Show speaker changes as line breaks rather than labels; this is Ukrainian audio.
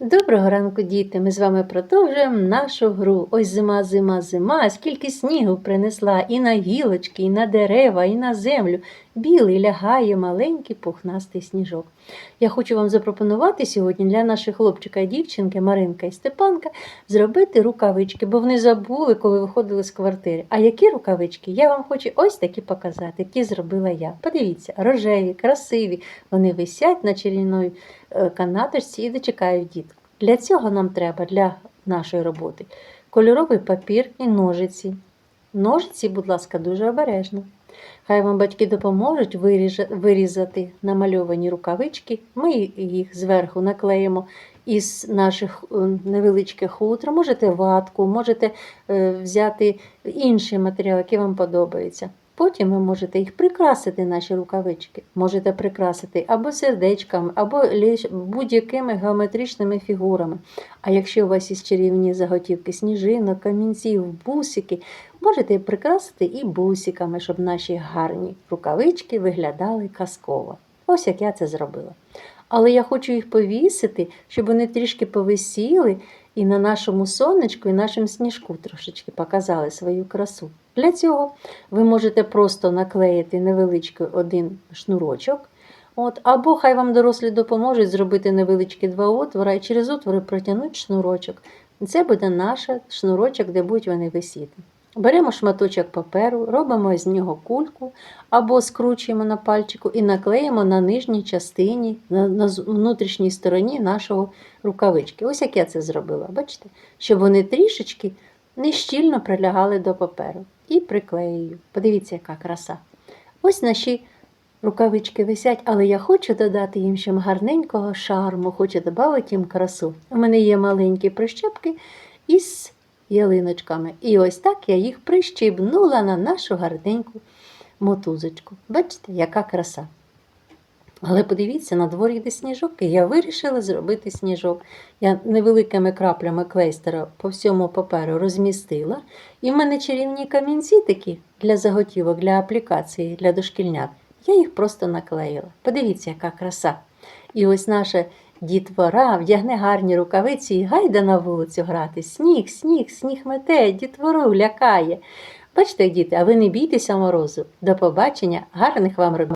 Доброго ранку, діти! Ми з вами продовжуємо нашу гру. Ось зима, зима, зима. Скільки снігу принесла і на гілочки, і на дерева, і на землю. Білий лягає маленький пухнастий сніжок. Я хочу вам запропонувати сьогодні для наших хлопчика і дівчинки Маринка і Степанка зробити рукавички, бо вони забули, коли виходили з квартири. А які рукавички? Я вам хочу ось такі показати, які зробила я. Подивіться, рожеві, красиві. Вони висять на чарівної е, канаточці і дочекають діток. Для цього нам треба для нашої роботи кольоровий папір і ножиці. Ножиці, будь ласка, дуже обережно. Хай вам батьки допоможуть вирізати намальовані рукавички. Ми їх зверху наклеїмо із наших е, невеличких хутр. Можете ватку, можете е, взяти інший матеріал, який вам подобається. Потім ви можете їх прикрасити, наші рукавички. Можете прикрасити або сердечками, або будь-якими геометричними фігурами. А якщо у вас є чарівні заготівки сніжинок, камінців, бусики, можете прикрасити і бусиками, щоб наші гарні рукавички виглядали казково. Ось як я це зробила. Але я хочу їх повісити, щоб вони трішки повисіли і на нашому сонечку, і нашому сніжку трошечки показали свою красу. Для цього ви можете просто наклеїти невеличкий один шнурочок. От, або хай вам дорослі допоможуть зробити невеличкі два отвори і через отвори протягнути шнурочок. Це буде наш шнурочок, де будуть вони висіти. Беремо шматочок паперу, робимо з нього кульку або скручуємо на пальчику і наклеїмо на нижній частині, на, внутрішній стороні нашого рукавички. Ось як я це зробила, бачите? Щоб вони трішечки нещільно прилягали до паперу. І приклеюю. Подивіться, яка краса. Ось наші рукавички висять, але я хочу додати їм ще гарненького шарму, хочу додати їм красу. У мене є маленькі прищепки із ялиночками. І ось так я їх прищібнула на нашу гарненьку мотузочку. Бачите, яка краса. Але подивіться, на дворі йде сніжок, і я вирішила зробити сніжок. Я невеликими краплями клейстера по всьому паперу розмістила. І в мене чарівні камінці такі для заготівок, для аплікації, для дошкільнят. Я їх просто наклеїла. Подивіться, яка краса. І ось наша дітвора вдягне гарні рукавиці і гайда на вулицю грати. Сніг, сніг, сніг мете, дітвору лякає. Бачите, діти, а ви не бійтеся морозу. До побачення, гарних вам робіт.